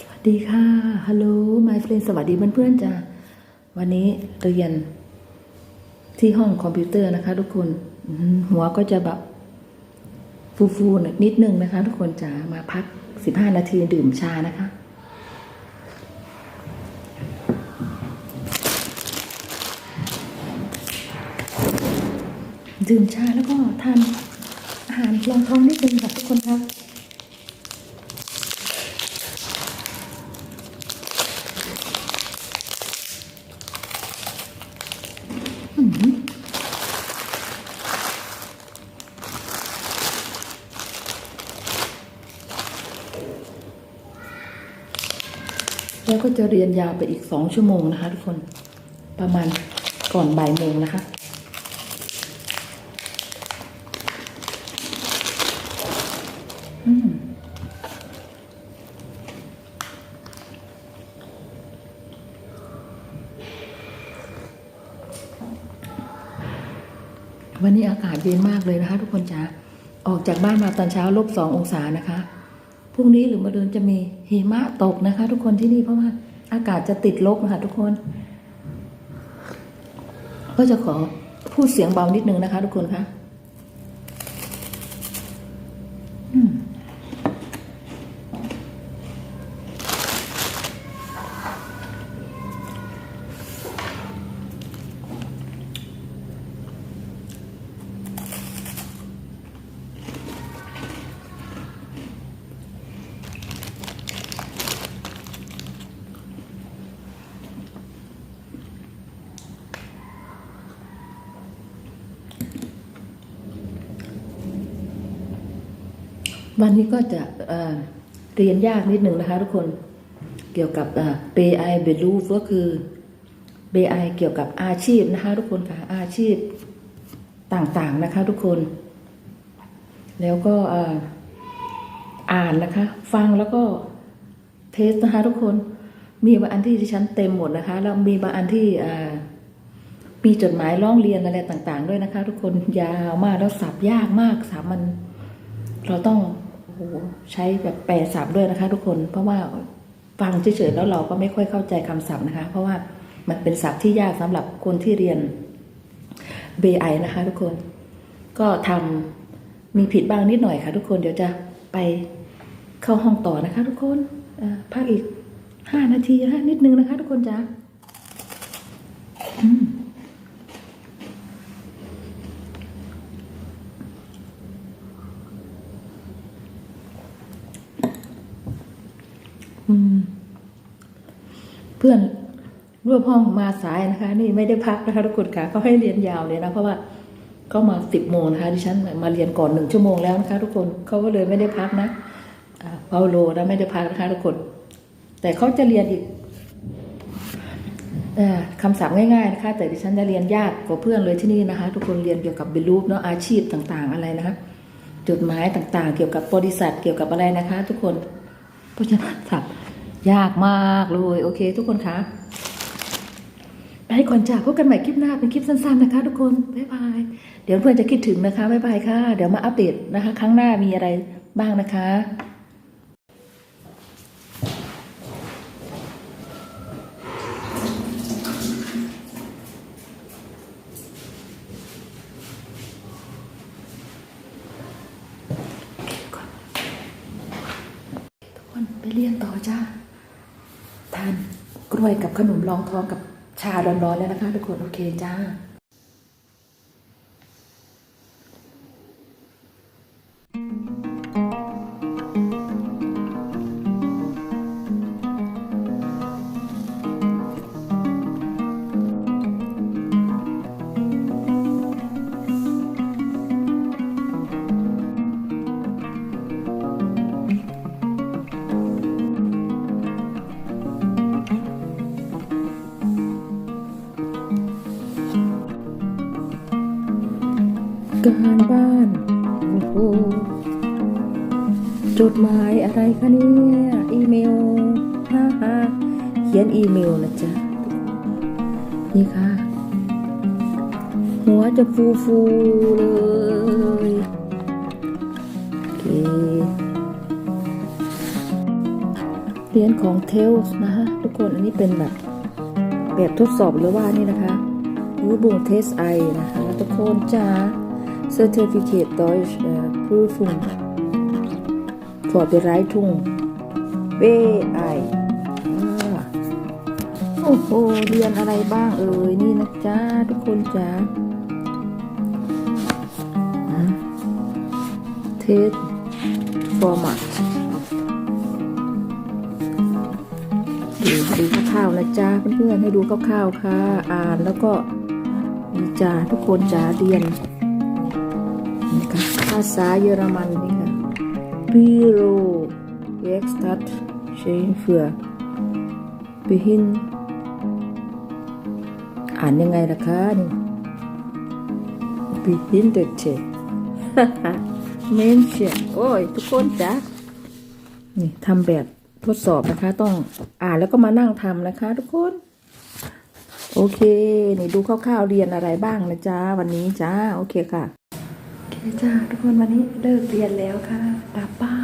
สวัสดีค่ะฮัลโหล my friend สวัสดีเพื่อนๆจ้าวันนี้เรียนที่ห้องคอมพิวเตอร์นะคะ ทุกคนหัวก็จะแบบฟูๆนิดนึงนะคะ ทุกคนจ๋ามาพัก15นาทีดื่มชานะคะดื่มชาแล้วก็ทานอาหารรองท้องนิดนึงค่ะทุกคนครับ แล้วก็จะเรียนยาวไปอีกสองชั่วโมงนะคะทุกคนประมาณก่อนบ่ายโมงนะคะ อืมวันนี้อากาศเย็นมากเลยนะคะ ทุกคนจ๋าออกจากบ้านมาตอนเช้าลบสององศานะคะ พรุ่งนี้หรือมะรืนจะมีหิมะตกนะคะ ทุกคนที่นี่เพราะว่าอากาศจะติดลบนะคะทุกคน ก็จะขอพูดเสียงเบานิดนึงนะคะ ทุกคนคะ วันนี้ก็จะเเรียนยากนิดหนึ่งนะคะทุกคนเกี่ยวกับเบไอเบลูฟก็คือเบไอเกี่ยวกับอาชีพนะคะทุกคนค่ะอาชีพต่างๆนะคะทุกคน แล้วก็อ่ออ่านนะคะ ฟังแล้วก็เทสนะคะทุกคนมีบางอันที่ดิฉันเต็มหมดนะคะ แล้วมีบางอันที่อ่า มีจดหมายร้องเรียนอะไรต่าง ๆ ด้วยนะคะ ทุกคนยาวมากแล้วสับยากมากสับมัน เราต้องโอ้โหใช้แบบแปลศัพท์ด้วยนะคะ ทุกคนเพราะว่าฟังเฉยๆแล้วเราก็ไม่ค่อยเข้าใจคำศัพท์นะคะ เพราะว่ามันเป็นศัพท์ที่ยากสำหรับคนที่เรียน BI นะคะ ทุกคน ก็ทำมีผิดบ้างนิดหน่อยค่ะ ทุกคนเดี๋ยวจะไปเข้าห้องต่อนะคะ ทุกคนอ่าพักอีกห้านาทีนะคะนิดนึงนะคะ ทุกคนจ้าอืม เพื่อนร่วมห้องมาสายนะคะ นี่ไม่ได้พักนะคะทุกคนค่ะเขาให้เรียนยาวเลยนะเพราะว่าเขามาสิบโมงนะคะดิฉันมาเรียนก่อนหนึ่งชั่วโมงแล้วนะคะ ทุกคนเขาก็เลยไม่ได้พักนะเปาโลนะไม่ได้พักนะคะทุกคน แต่เขาจะเรียนอีกอ่อคำศัพท์ง่ายๆนะคะ แต่ดิฉันจะเรียนยากกว่าเพื่อนเลยที่นี่นะคะ ทุกคนเรียนเกี่ยวกับบิลูปเนาะอาชีพต่างๆอะไรนะคะจดหมายต่างๆ เกี่ยวกับบริษัทเกี่ยวกับอะไรนะคะ ทุกคน เพราะฉะนั้นสับยากมากเลย โอเค ทุกคนคะไปก่อนจ้าพบกันใหม่คลิปหน้าเป็นคลิปสั้นๆนะคะ ทุกคนบ๊ายบายเดี๋ยวเพื่อนจะคิดถึงนะคะบ๊ายบายค่ะ เดี๋ยวมาอัปเดตนะคะ ครั้งหน้ามีอะไรบ้างนะคะ ทุกคนไป เรียนต่อจ้าทานกล้วยกับขนมรองท้องกับชาร้อนๆแล้วนะคะทุกคนโอเคจ้า การบ้านโอ้โหจดหมายอะไรคะเนี่ยอีเมลฮ่าฮ่าเขียนอีเมลนะจ๊ะ นี่ค่ะ หัวจะฟูฟูเลยโอเคเรียนของ Tales นะคะทุกคนอันนี้เป็นแบบ แบบทดสอบหรือว่านี่นะคะรูบุงเทสไอนะคะ ทุกคนจ้า Certificate Deutsch äh, Prüfung Vorbereitung WI โอ้โห เรียนอะไรบ้างเอ่ย นี่นะจ้าทุกคนจ้าเทสฟอร์มัตดูดูคร่าวๆนะจ้าเพื่อนๆให้ดูคร่าวๆค่ะ อ่านแล้วก็นี่จ้าทุกคนจ้าเรียน นี่ค่ะภาษาเยอรมันนี่ค่ะ Büro Werkstatt Schön für Behin อ่านยังไงล่ะคะนี่ Behinderte m e n s c h e โอ้ย ทุกคนจ้ะนี่ทำแบบทดสอบนะคะ ต้องอ่านแล้วก็มานั่งทำนะคะ ทุกคน โอเค นี่ดูคร่าวๆเรียนอะไรบ้างนะจ๊ะ วันนี้จ้า โอเคค่ะ จ้าทุกคนวันนี้เลิกเรียนแล้วค่ะกลับบ้าน